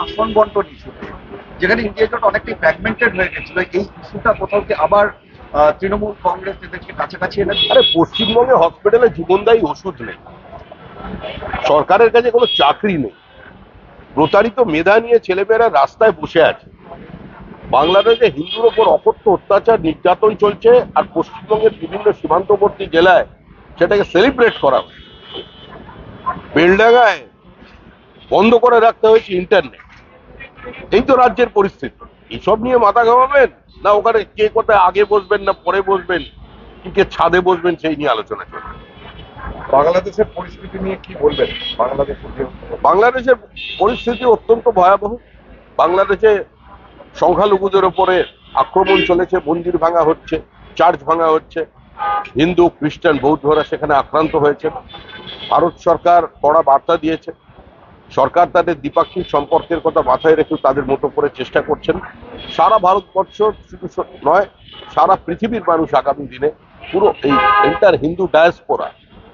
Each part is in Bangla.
আসন বন্টন ইস্যু যেখানে ইন্ডিয়া জোট অনেকটাই ফ্র্যাগমেন্টেড হয়ে গেছিল, এই ইস্যুটা কোথাও কি আবার তৃণমূল কংগ্রেস নেতাকে কাছাকাছি এনে আরে, পশ্চিমবঙ্গে হসপিটালে জীবনদায়ী ওষুধ নেই। সরকারের কাছে কোনো চাকরি নেই। প্রতারিত মেধা নিয়ে ছেলেমেয়েরা রাস্তায় বসে আছে। বাংলাদেশে হিন্দুর ওপর অকথ্য অত্যাচার, নির্যাতন চলছে, আর পশ্চিমবঙ্গের বিভিন্ন সীমান্তবর্তী জেলায় সেটাকে সেলিব্রেট করা হচ্ছে। বেলডাঙ্গায় বন্ধ করে রাখতে হয়েছে ইন্টারনেট এই তো রাজ্যের পরিস্থিতি। এইসব নিয়ে মাথা ঘামাবেন? না ওখানে কে কোথায় আগে বসবেন না পরে বসবেন? কি কে ছাদে বসবেন সেই নিয়ে আলোচনা চলবে বাংলাদেশের পরিস্থিতি নিয়ে কি বলবেন? বাংলাদেশের যে বাংলাদেশের পরিস্থিতি অত্যন্ত ভয়াবহ। বাংলাদেশে সংখ্যালঘুদের ওপরে আক্রমণ চলেছে মন্দির ভাঙা হচ্ছে চার্চ ভাঙা হচ্ছে। হিন্দু খ্রিস্টান বৌদ্ধরা সেখানে আক্রান্ত হয়েছে। ভারত সরকার কড়া বার্তা দিয়েছে। সরকার তাদের দ্বিপাক্ষিক সম্পর্কের কথা মাথায় রেখে তাদের মতো করে চেষ্টা করছেন। সারা ভারতবর্ষ শুধু নয় সারা পৃথিবীর মানুষ আগামী দিনে পুরো এই এন্টার হিন্দু ডায়াসপোরা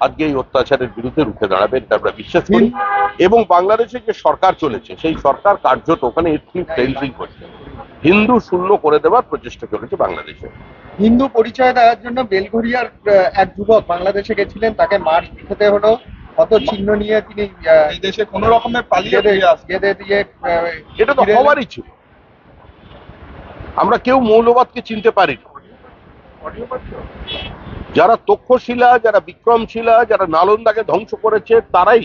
আজকে এই অত্যাচারের বিরুদ্ধে রুখে দাঁড়াবে এটা আমরা বিশ্বাস করি। এবং বাংলাদেশে যে সরকার চলেছে সেই সরকার কার্যত ওখানে এথনিক ক্লেন্সিং করছে। হিন্দু শূন্য করে দেওয়ার প্রচেষ্টা চলেছে বাংলাদেশে। হিন্দু পরিচয় দেওয়ার জন্য বেলঘরিয়ার এক যুবক বাংলাদেশে গেছিলেন তাকে মার খেতে হলো কত চিহ্ন নিয়ে তিনি আহ, দেশে কোন রকমের পালিয়ে দিয়ে এটা তো হওয়ারই ছিল। আমরা কেউ মৌলবাদকে চিনতে পারি। যারা তক্ষশিলা যারা বিক্রমশিলা যারা নালন্দাকে ধ্বংস করেছে তারাই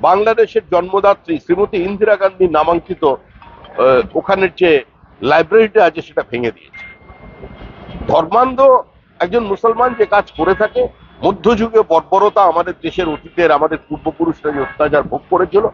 বাংলাদেশের জন্মদাত্রী শ্রীমতী ইন্দিরা গান্ধী নামাঙ্কিত আহ, ওখানের যে লাইব্রেরিটা আছে সেটা ভেঙে দিয়েছে। ধর্মান্ধ একজন মুসলমান যে কাজ করে থাকে মধ্যযুগে বর্বরতা আমাদের দেশের অতীতের, আমাদের পূর্বপুরুষরা যে অত্যাচার ভোগ করেছিল,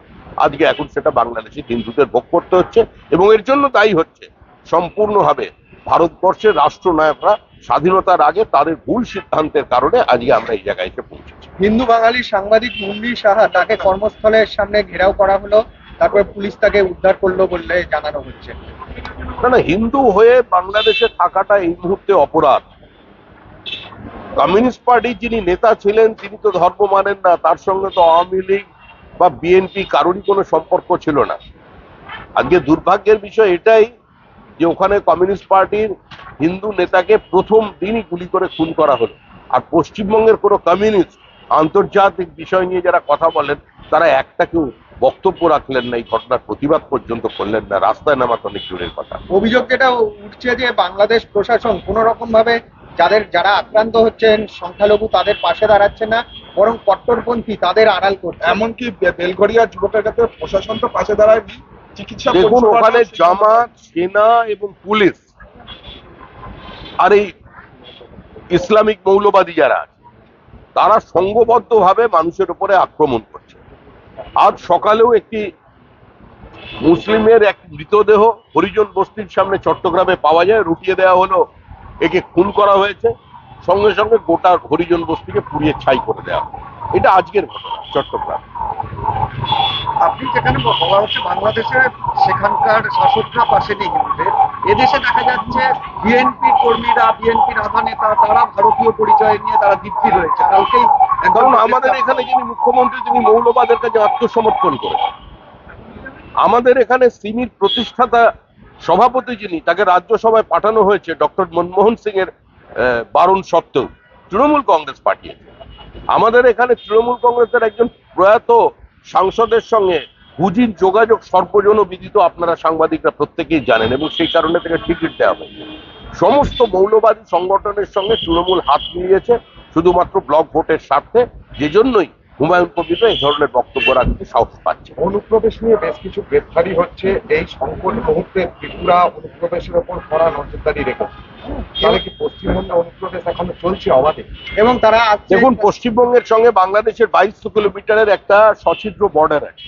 আজকে এখন সেটা বাংলাদেশে হিন্দুদের ভোগ করতে হচ্ছে এবং এর জন্য দায়ী হচ্ছে। সম্পূর্ণভাবে ভারতবর্ষের রাষ্ট্রনায়করা স্বাধীনতার আগে তাদের ভুল সিদ্ধান্তের কারণে আজকে আমরা এই জায়গায় এসে পৌঁছেছি। হিন্দু বাঙালি সাংবাদিক মুন্নি সাহা তাকে কর্মস্থলের সামনে ঘেরাও করা হলো, তারপরে পুলিশ তাকে উদ্ধার করল বলে জানানো হচ্ছে। না না হিন্দু হয়ে বাংলাদেশে থাকাটা এই মুহূর্তে অপরাধ। কমিউনিস্ট পার্টির যিনি নেতা ছিলেন, তিনি তো ধর্ম মানেন না, তার সঙ্গে তো আওয়ামী লীগ বা বিএনপি কারোরই কোনো সম্পর্ক ছিল না। আজকে দুর্ভাগ্যের বিষয় এটাই যে ওখানে কমিউনিস্ট পার্টির হিন্দু নেতাকে প্রথম দিনই গুলি করে খুন করা হলো। আর পশ্চিমবঙ্গের কোনো কমিউনিস্ট আন্তর্জাতিক বিষয় নিয়ে যারা কথা বলেন, তারা একটা কেউ বক্তব্য রাখলেন না এই ঘটনার প্রতিবাদ পর্যন্ত করলেন না রাস্তায় নামা তো অনেক দূরের কথা। অভিযোগ যেটা উঠছে যে বাংলাদেশ প্রশাসন কোন রকম ভাবে যাদের যারা আক্রান্ত হচ্ছেন সংখ্যালঘু তাদের পাশে দাঁড়াচ্ছে না বরং কট্টরপন্থী তাদের আড়াল করছে। এমনকি বে- বেলঘরিয়ার যুবকের কাছে প্রশাসন তো পাশে দাঁড়ায়নি চিকিৎসা দেখুন ওখানে জামাত সেনা এবং পুলিশ আর এই ইসলামিক মৌলবাদী যারা আছে তারা সংঘবদ্ধভাবে মানুষের উপরে আক্রমণ করছে। আজ সকালেও একটি মুসলিমের এক মৃতদেহ হরিজন বস্তির সামনে চট্টগ্রামে পাওয়া যায়, রুটিয়ে দেওয়া হলো, একে খুন করা হয়েছে। সঙ্গে সঙ্গে গোটা হরিজন বস্তিকে পুড়িয়ে ছাই করে দেওয়া এটা আজকের ঘটনা, চট্টগ্রাম। আপনি যেখানে বলা হচ্ছে বাংলাদেশে সেখানকার শাসকরা পাশে নেই হিন্দুদের এদেশে দেখা যাচ্ছে বিএনপি কর্মীরা বিএনপির আধা নেতা তারা ভারতীয় পরিচয় নিয়ে তারা দিব্যি রয়েছে। কালকেই কারণ আমাদের এখানে যিনি মুখ্যমন্ত্রী তিনি মৌলবাদের কাছে আত্মসমর্পণ করেছেন। আমাদের এখানে সিমির প্রতিষ্ঠাতা সভাপতি যিনি তাকে রাজ্যসভায় পাঠানো হয়েছে ডক্টর মনমোহন সিং এর বারণ সত্ত্বেও। তৃণমূল কংগ্রেস পাঠিয়েছে। আমাদের এখানে তৃণমূল কংগ্রেসের একজন প্রয়াত সাংসদের সঙ্গে হুজির যোগাযোগ সর্বজন বিদিত আপনারা সাংবাদিকরা প্রত্যেকেই জানেন এবং সেই কারণে তাকে টিকিট দেওয়া হয়েছে। সমস্ত মৌলবাদী সংগঠনের সঙ্গে তৃণমূল হাত মিলিয়েছে শুধুমাত্র ব্লক ভোটের স্বার্থে যে জন্যই হুমায়ুন কবির এই ধরনের বক্তব্য রাখতে সাহস পাচ্ছে। অনুপ্রবেশ নিয়ে বেশ কিছু গ্রেপ্তারি হচ্ছে এই সংকট মুহূর্তে ত্রিপুরা অনুপ্রবেশের ওপর কড়া নজরদারি রেখেছে। তাহলে কি পশ্চিমবঙ্গে অনুপ্রবেশ এখনও চলছে অবাধে? এবং তারা দেখুন পশ্চিমবঙ্গের সঙ্গে বাংলাদেশের বাইশশো কিলোমিটারের একটা সছিদ্র বর্ডার আছে।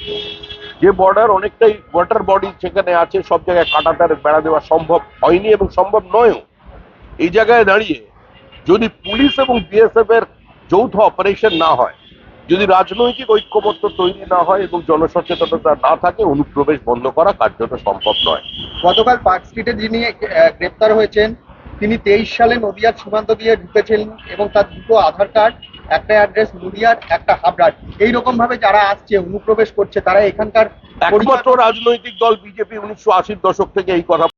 যে বর্ডার অনেকটাই ওয়াটার বডি সেখানে আছে, সব জায়গায় কাটাতার বেড়া দেওয়া সম্ভব হয়নি এবং সম্ভব নয়ও। এই জায়গায় দাঁড়িয়ে যদি পুলিশ এবং বিএসএফ এর যৌথ অপারেশন না হয়, যদি রাজনৈতিক ঐক্যবদ্ধ তৈরি না হয় এবং জনসচেতনতা না থাকে, অনুপ্রবেশ বন্ধ করা কার্যত সম্ভব নয়। গতকাল পার্ক স্ট্রিটে যিনি গ্রেপ্তার হয়েছেন, তিনি তেইশ সালে নদিয়ার সীমান্ত দিয়ে ঢুকেছিলেন এবং তার দুটো আধার কার্ড একটা অ্যাড্রেস মুদিয়ার একটা হাবড়ার। এইরকম ভাবে যারা আসছে অনুপ্রবেশ করছে তারা এখানকার একমাত্র রাজনৈতিক দল বিজেপি উনিশশো আশির দশক থেকে এই কথা